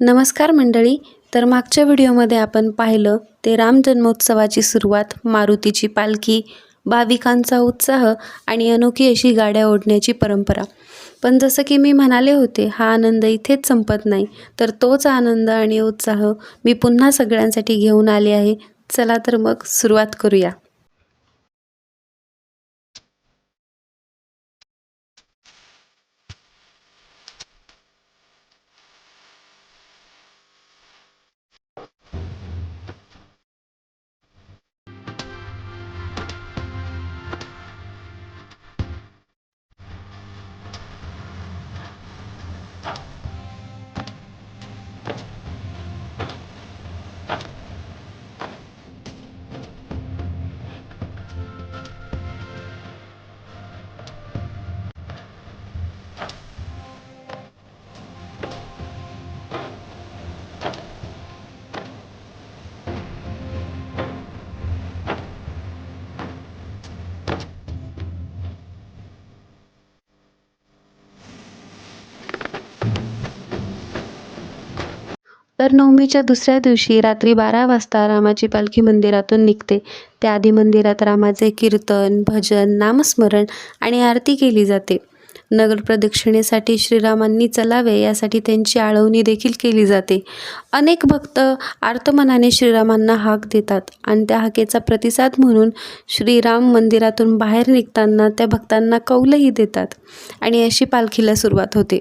नमस्कार मंडळी तर मागच्या व्हिडिओमध्ये आपण पाहिलं ते राम जन्मोत्सवाची सुरुवात मारुतीची पालखी भाविकांचा उत्साह आणि अनोखी अशी गाड्या ओढण्याची परंपरा. पण जसं की मी म्हणाले होते हा आनंद इथेच संपत नाही. तर तोच आनंद आणि उत्साह मी पुन्हा सगळ्यांसाठी घेऊन आले आहे. चला तर मग सुरुवात करूया. तर नवमीच्या दुसऱ्या दिवशी रात्री बारा वाजता रामाची पालखी मंदिरातून निघते. त्याआधी मंदिरात रामाचे कीर्तन भजन नामस्मरण आणि आरती केली जाते. नगर प्रदक्षिणेसाठी श्रीरामांनी चलावे यासाठी त्यांची आळवणी देखील केली जाते. अनेक भक्त आर्तमनाने श्रीरामांना हाक देतात आणि त्या हाकेचा प्रतिसाद म्हणून श्रीराम मंदिरातून बाहेर निघताना त्या भक्तांना कौलही देतात आणि अशी पालखीला सुरुवात होते.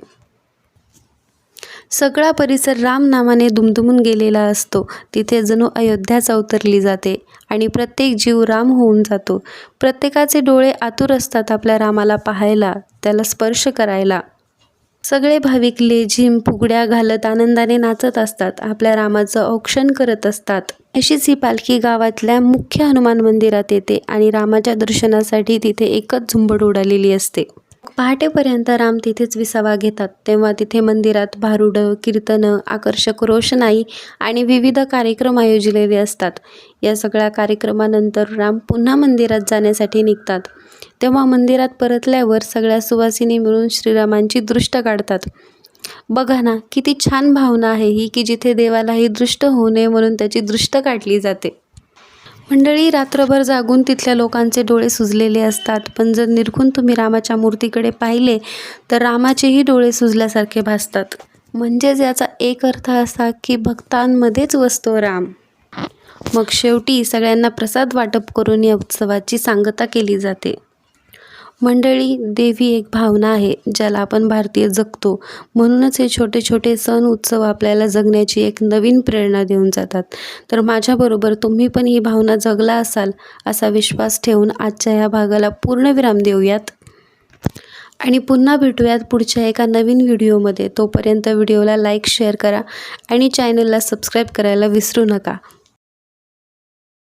सगळा परिसर रामनामाने दुमदुमून गेलेला असतो. तिथे जणू अयोध्याच अवतरली जाते आणि प्रत्येक जीव राम होऊन जातो. प्रत्येकाचे डोळे आतुर असतात आपल्या रामाला पाहायला त्याला स्पर्श करायला. सगळे भाविक लेझिम फुगड्या घालत आनंदाने नाचत असतात आपल्या रामाचं औक्षण करत असतात. अशीच ही पालखी गावातल्या मुख्य हनुमान मंदिरात येते आणि रामाच्या दर्शनासाठी तिथे एकच झुंबड उडालेली असते. पहाटेपर्यंत राम तिथेच विसावा घेतात. तेव्हा तिथे मंदिरात भारुडं कीर्तनं आकर्षक रोषणाई आणि विविध कार्यक्रम आयोजलेले असतात. या सगळ्या कार्यक्रमानंतर राम पुन्हा मंदिरात जाण्यासाठी निघतात. तेव्हा मंदिरात परतल्यावर सगळ्या सुवासिनी मिळून श्रीरामांची दृष्ट काढतात. बघा ना किती छान भावना आहे ही की जिथे देवालाही दृष्ट होऊ नये म्हणून त्याची दृष्ट काढली जाते. मंडळी रात्रभर जागून तिथल्या लोकांचे डोळे सुजलेले असतात. पण जर निरखून तुम्ही रामाच्या मूर्तीकडे पाहिले तर रामाचेही डोळे सुजल्यासारखे भासतात. म्हणजेच याचा एक अर्थ असा की भक्तांमध्येच वसतो राम. मग शेवटी सगळ्यांना प्रसाद वाटप करून या उत्सवाची सांगता केली जाते. मंडळी देवी एक भावना आहे ज्याला आपण भारतीय जगतो. म्हणूनच हे छोटे छोटे सण उत्सव आपल्याला जगण्याची एक नवीन प्रेरणा देऊन जातात. तर माझ्याबरोबर तुम्ही पण ही भावना जगला असाल असा विश्वास ठेवून आजच्या ह्या भागाला पूर्णविराम देऊयात. आणि पुन्हा भेटूयात पुढच्या एका नवीन व्हिडिओमध्ये. तोपर्यंत व्हिडिओला लाईक शेअर करा आणि चॅनलला सबस्क्राईब करायला विसरू नका.